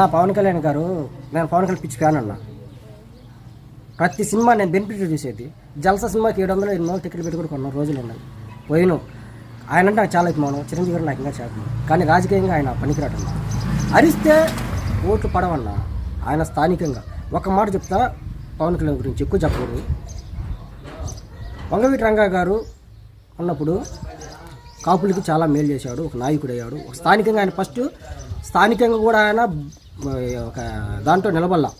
నా పవన్ కళ్యాణ్ గారు నేను పవన్ కళ్యాణ్ పిచ్చి ఫ్యాన్ అన్న. ప్రతి సినిమా నేను బెనిఫిట్ చూసేది. జల్సా సినిమాకి ఏడు వందలు ఎనిమిది వందలు టికెట్ పెట్టుకుని కొన్న రోజులు ఉన్నాయి. పోయిను. ఆయన అంటే నాకు చాలా అభిమానం. చిరంజీవి గారు నాకు ఇంకా చేతను కానీ రాజకీయంగా ఆయన పనికిరాటన్నా అరిస్తే ఓట్లు పడవన్నా ఆయన స్థానికంగా. ఒక మాట చెప్తా పవన్ కళ్యాణ్ గురించి ఎక్కువ చెప్పకూడదు. వంగవీటి రంగా గారు ఉన్నప్పుడు కాపులకి చాలా మేలు చేశాడు ఒక నాయకుడు అయ్యాడు ఒక స్థానికంగా ఆయన ఫస్ట్ స్థానికంగా కూడా ఆయన ఒక దాంట్లో నిలబడలా.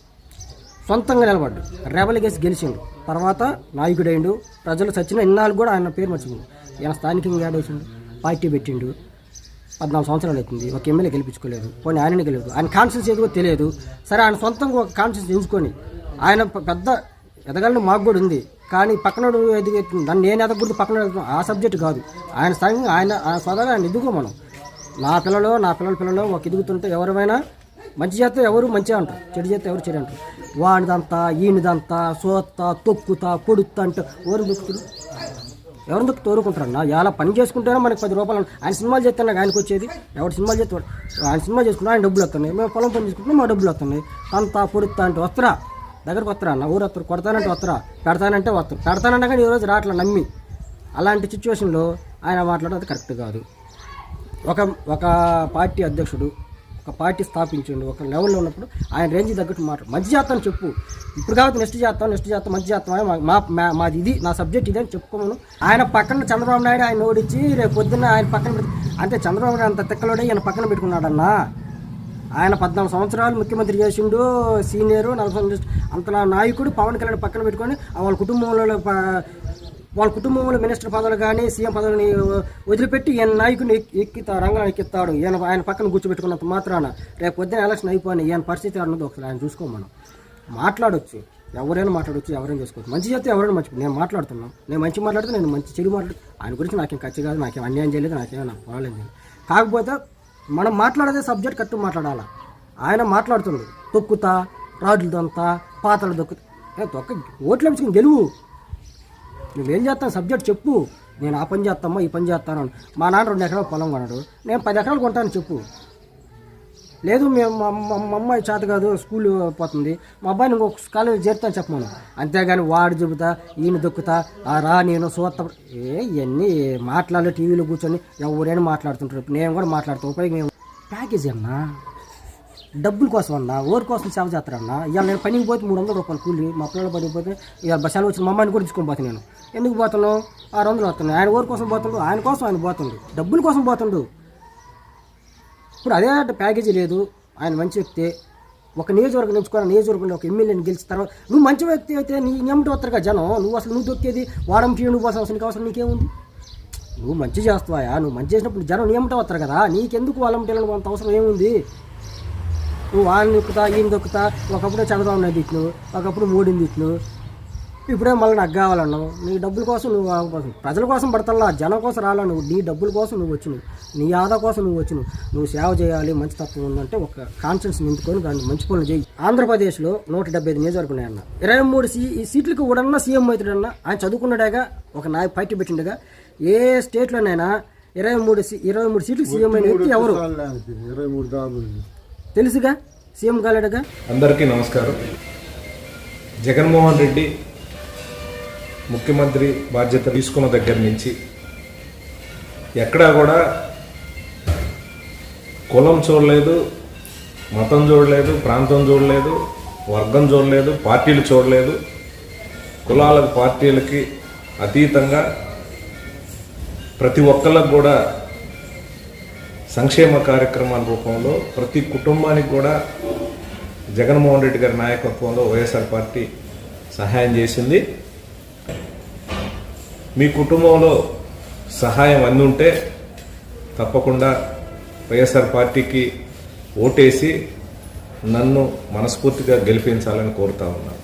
సొంతంగా నిలబడ్డు. రెబల్ గెలిచిండు. తర్వాత నాయకుడైండు ప్రజలు చచ్చిన ఇన్నాళ్ళు కూడా ఆయన పేరు మర్చిపోయింది ఈయన స్థానికంగా ఏడేసిండు పార్టీ పెట్టిండు. పద్నాలుగు సంవత్సరాలు అవుతుంది. ఒక ఎమ్మెల్యే గెలిపించుకోలేదు. పోనీ ఆయనని గెలవదు. ఆయన కాన్షియన్స్ ఏదో తెలియదు. సరే ఆయన సొంతంగా ఒక కాన్షియన్స్ ఎంచుకొని ఆయన పెద్ద ఎదగలను మాకు కూడా ఉంది. కానీ పక్కనోడు ఎదిగే నన్ను నేను ఎదగకూడదు పక్కన ఆ సబ్జెక్ట్ కాదు. ఆయన స్థాయిగా ఆయన ఆయన ఆయన ఎదుగు మనం. నా పిల్లలు నా పిల్లల పిల్లలు ఒక ఎదుగుతుంటే ఎవరైనా మంచి చేస్తే ఎవరు మంచిగా అంటారు చెడు చేస్తే ఎవరు చెడు అంటారు. వాడిదంతా ఈయనదంతా సోత్తా తొక్కుతా పొడుతా అంటే ఎవరు దొక్కుతారు? ఎవరు దొక్కు తోరుకుంటారన్న ఎలా పని చేసుకుంటేనే మనకి పది రూపాయలు ఆయన సినిమాలు చేస్తే నాకు ఆయనకు వచ్చేది ఎవరు సినిమాలు చేస్తాడు ఆయన సినిమా చేసుకుంటే ఆయన డబ్బులు వస్తున్నాయి. మేము పొలం పని చేసుకుంటే మా డబ్బులు వస్తున్నాయి. అంతా పొడుతా అంటే వస్తారా? దగ్గరకు వస్తారా నా ఊరు వస్తారు కొడతానంటే వస్తారా పెడతానంటే వస్తారు పెడతానంటే కానీ ఈరోజు రావట్లే నమ్మి. అలాంటి సిచ్యువేషన్లో ఆయన మాట్లాడడం అది కరెక్ట్ కాదు. ఒక ఒక పార్టీ అధ్యక్షుడు ఒక పార్టీ స్థాపించండు ఒక లెవెల్లో ఉన్నప్పుడు ఆయన రేంజ్ తగ్గట్టు మాట మంచి చేస్తాను చెప్పు. ఇప్పుడు కాబట్టి నెక్స్ట్ చేస్తాం నెక్స్ట్ చేస్తాం మంచి చేస్తాం మా- మా మా- మాది ఇది నా సబ్జెక్ట్ ఇది అని చెప్పుకోమను. ఆయన పక్కన చంద్రబాబు నాయుడు ఆయన ఓడించి రేపు పొద్దున్న ఆయన పక్కన పెట్టి అంటే చంద్రబాబు నాయుడు అంత తిక్కలోడే ఈయన పక్కన పెట్టుకున్నాడన్నా. ఆయన పద్నాలుగు సంవత్సరాలు ముఖ్యమంత్రి చేసిండు సీనియర్ నలభై అంతలా అంత నా నాయకుడు పవన్ కళ్యాణ్ పక్కన పెట్టుకొని వాళ్ళ కుటుంబంలో వాళ్ళ కుటుంబంలో మినిస్టర్ పదవులు కానీ సీఎం పదవులని వదిలిపెట్టి ఈయన నాయకుని ఎక్- ఎక్కితా రంగాన్ని ఎక్కిస్తాడు. ఈయన ఆయన పక్కన కూర్చోబెట్టుకున్నంత మాత్రాన రేపు పొద్దున ఎలక్షన్ అయిపోయిన ఈయన పరిస్థితి అన్నది ఒకసారి ఆయన చూసుకో మనం. మాట్లాడొచ్చు. ఎవరైనా మాట్లాడొచ్చు ఎవరైనా చేసుకోవచ్చు. మంచి చేస్తే ఎవరైనా మంచి నేను మాట్లాడుతున్నాను నేను మంచి మాట్లాడితే నేను మంచి చెడు మాట్లాడు ఆయన గురించి నాకేం ఖర్చు కాదు నాకేం అన్యాయం చేయలేదు నాకేం నాకు కాకపోతే మనం మాట్లాడేదే సబ్జెక్ట్ కట్టు మాట్లాడాలా? ఆయన మాట్లాడుతుంది తొక్కుతా రాజులు దొంతా పాత్రలు దొక్కుతా తొక్క ఓట్లు ఎంచుకుని గెలువు. నువ్వేం చేస్తావు? సబ్జెక్ట్ చెప్పు. నేను ఆ పని చేస్తామా? ఈ పని చేస్తాను మా నాన్న రెండు ఎకరాలు పొలం కొన్నాడు. నేను పది ఎకరాలు కొంటాను చెప్పు. లేదు మేము మా అమ్మాయి చేత కాదు స్కూల్ పోతుంది. మా అబ్బాయిని ఇంకొక కాలేజ్ చేరుతాను చెప్పమను. అంతేగాని వాడు చెబుతా ఈయన దొక్కుతా ఆ రా నేను సూత్త. ఏ ఇవన్నీ మాట్లాడలే టీవీలో కూర్చొని ఎవరైనా మాట్లాడుతుంటారు. నేను కూడా మాట్లాడుతాను ఉపయోగం మేము ప్యాకేజీ అన్నా డబ్బుల కోసం అన్నా ఓరి కోసం సేవ చేస్తారన్నా. ఇవాళ నేను పనికి పోతే మూడు వందల రూపాయలు కూలి మా పిల్లలు పనికి పోతే ఇవాళ బస్సాలు వచ్చిన మా అమ్మాయిని కూడా తీసుకొని పోతాను నేను ఎందుకు పోతాను ఆరు వందలు వస్తున్నాను ఆయన ఓరి కోసం పోతుండు ఆయన కోసం ఆయన పోతుండు. డబ్బుల కోసం పోతుండు. ఇప్పుడు అదే ప్యాకేజీ లేదు. ఆయన మంచి వ్యక్తి. ఒక నియోజకవర్గం ఎంచుకొని నియోజకవర్గంలో ఒక ఎమ్మెల్యేని గెలిచిన తర్వాత నువ్వు మంచి వ్యక్తి అయితే నీ నియమటి కదా జనం. నువ్వు అసలు నువ్వు దొక్కేది? వారం టీ నువ్వు అసలు నీకు అవసరం నీకేముంది? నువ్వు మంచి చేస్తావా నువ్వు మంచి చేసినప్పుడు జనం నియమిటవుతారు కదా. నీకెందుకు వాళ్ళం అంత అవసరం ఏముంది? నువ్వు వాళ్ళని దొక్కుతా ఈయన దొక్కుతా. ఒకప్పుడు చంద్రబాబు నాయుడు తిట్టిను ఒకప్పుడు మోడీని తిట్టిను ఇప్పుడే మళ్ళీ నాకు కావాలన్నావు నీ డబ్బుల కోసం నువ్వు కోసం. ప్రజల కోసం పడతల్లా జనం కోసం రాలా నువ్వు. నీ డబ్బుల కోసం నువ్వు వచ్చినావు. నీ ఆదా కోసం నువ్వు వచ్చినావు. నువ్వు సేవ చేయాలి మంచి తత్వం ఉందంటే ఒక కాన్షియన్స్ నింపుకొని దాన్ని మంచి పనులు చేయి. ఆంధ్రప్రదేశ్లో నూట డెబ్బై ఐదు నియోజకవర్గం ఉన్నాయన్న ఇరవై మూడు సీ ఈ సీట్లకు కూడా సీఎం అవుతాడన్న ఆయన చదువుకున్నాడేగా ఒక నాయ పార్టీ పెట్టిండగా. ఏ స్టేట్లోనైనా ఇరవై మూడు సీ ఇరవై మూడు సీట్లు సీఎం అయిన వ్యక్తి ఎవరు? ఇరవై మూడు దాబులు తెలుసుగా? సీఎం కాలేడుగా? అందరికీ నమస్కారం. జగన్మోహన్ రెడ్డి ముఖ్యమంత్రి బాధ్యత తీసుకున్న దగ్గర నుంచి ఎక్కడా కూడా కులం చూడలేదు మతం చూడలేదు ప్రాంతం చూడలేదు వర్గం చూడలేదు పార్టీలు చూడలేదు. కులాలకు పార్టీలకి అతీతంగా ప్రతి ఒక్కళ్ళకు కూడా సంక్షేమ కార్యక్రమాల రూపంలో ప్రతి కుటుంబానికి కూడా జగన్మోహన్ రెడ్డి గారి నాయకత్వంలో వైఎస్ఆర్ పార్టీ సహాయం చేసింది. మీ కుటుంబంలో సహాయం అందుంటే తప్పకుండా వైఎస్ఆర్ పార్టీకి ఓటేసి నన్ను మనస్ఫూర్తిగా గెలిపించాలని కోరుతా ఉన్నాను